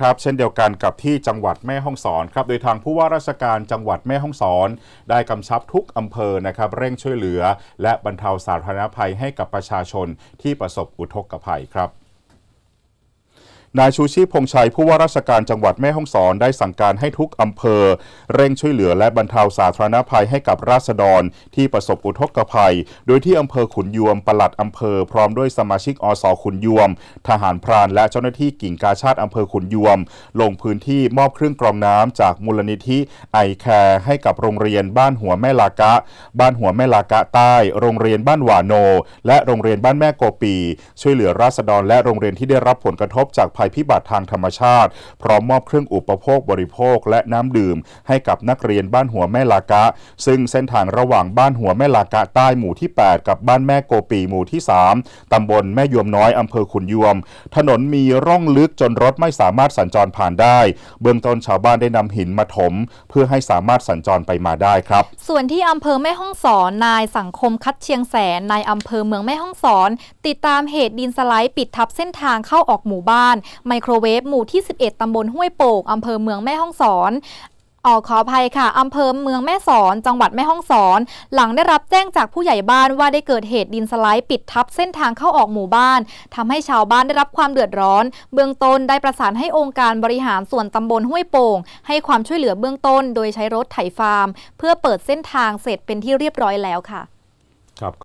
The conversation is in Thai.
ครับ เช่นเดียวกันกับที่จังหวัดแม่ฮ่องสอนครับ โดยทางผู้ว่าราชการจังหวัดแม่ฮ่องสอน ได้กำชับทุกอำเภอนะครับเร่งช่วยเหลือ และบรรเทาสาธารณภัยให้กับประชาชนที่ประสบอุทกภัยครับ นายชูชีพพงษ์ชัยผู้ว่าราชการจังหวัดแม่ฮ่องสอนได้สั่งการให้ทุกอำเภอ เร่งช่วยเหลือและบรรเทาสาธารณภัยให้กับราษฎร ที่ประสบอุทกภัย โดยที่อำเภอขุนยวมปลัดอำเภอ พร้อมด้วยสมาชิกอสขุนยวม ทหารพรานและเจ้าหน้าที่กิ่งกาชาติอำเภอขุนยวม ลงพื้นที่มอบเครื่องกรองน้ำจากมูลนิธิไอแคร์ให้กับโรงเรียนบ้านหัวแม่ลากะ บ้านหัวแม่ลากะใต้ โรงเรียนบ้านหวาโน และโรงเรียนบ้านแม่โกปี ช่วยเหลือราษฎรและโรงเรียนที่ได้รับผลกระทบจากภัยพิบัติทางธรรมชาติ พร้อมมอบเครื่องอุปโภคบริโภคและน้ำดื่ม ให้กับนักเรียนบ้านหัวแม่ลากะ ซึ่งเส้นทางระหว่างบ้านหัวแม่ลากะใต้หมู่ที่ 8 กับบ้านแม่โกปีหมู่ที่ 3 ตำบลแม่ยวมน้อยอำเภอขุนยวม ถนนมีร่องลึกจนรถไม่สามารถสัญจรผ่านได้ เบื้องต้นชาวบ้านได้นำหินมาถม เพื่อให้สามารถสัญจรไปมาได้ครับ ส่วนที่อำเภอแม่ฮ่องสอนนายสังคมคัดเชียงแสนนายอำเภอเมืองแม่ฮ่องสอน ติดตามเหตุดินสไลด์ปิดทับเส้นทางเข้าออกหมู่บ้านไมโครเวฟหมู่ที่ 11 ตำบลห้วยโป่งอำเภอเมืองแม่ฮ่องสอนออกขออภัยค่ะอำเภอเมืองแม่สอน จังหวัดแม่ฮ่องสอน หลังได้รับแจ้งจากผู้ใหญ่บ้านว่าได้เกิดเหตุดินสไลด์ปิดทับเส้นทางเข้าออกหมู่บ้านทำให้ชาวบ้านได้รับความเดือดร้อน เบื้องต้นได้ประสานให้องค์การบริหารส่วนตำบลห้วยโป่ง ให้ความช่วยเหลือเบื้องต้น โดยใช้รถไถฟาร์ม เพื่อเปิดเส้นทางเสร็จเป็นที่เรียบร้อยแล้วค่ะ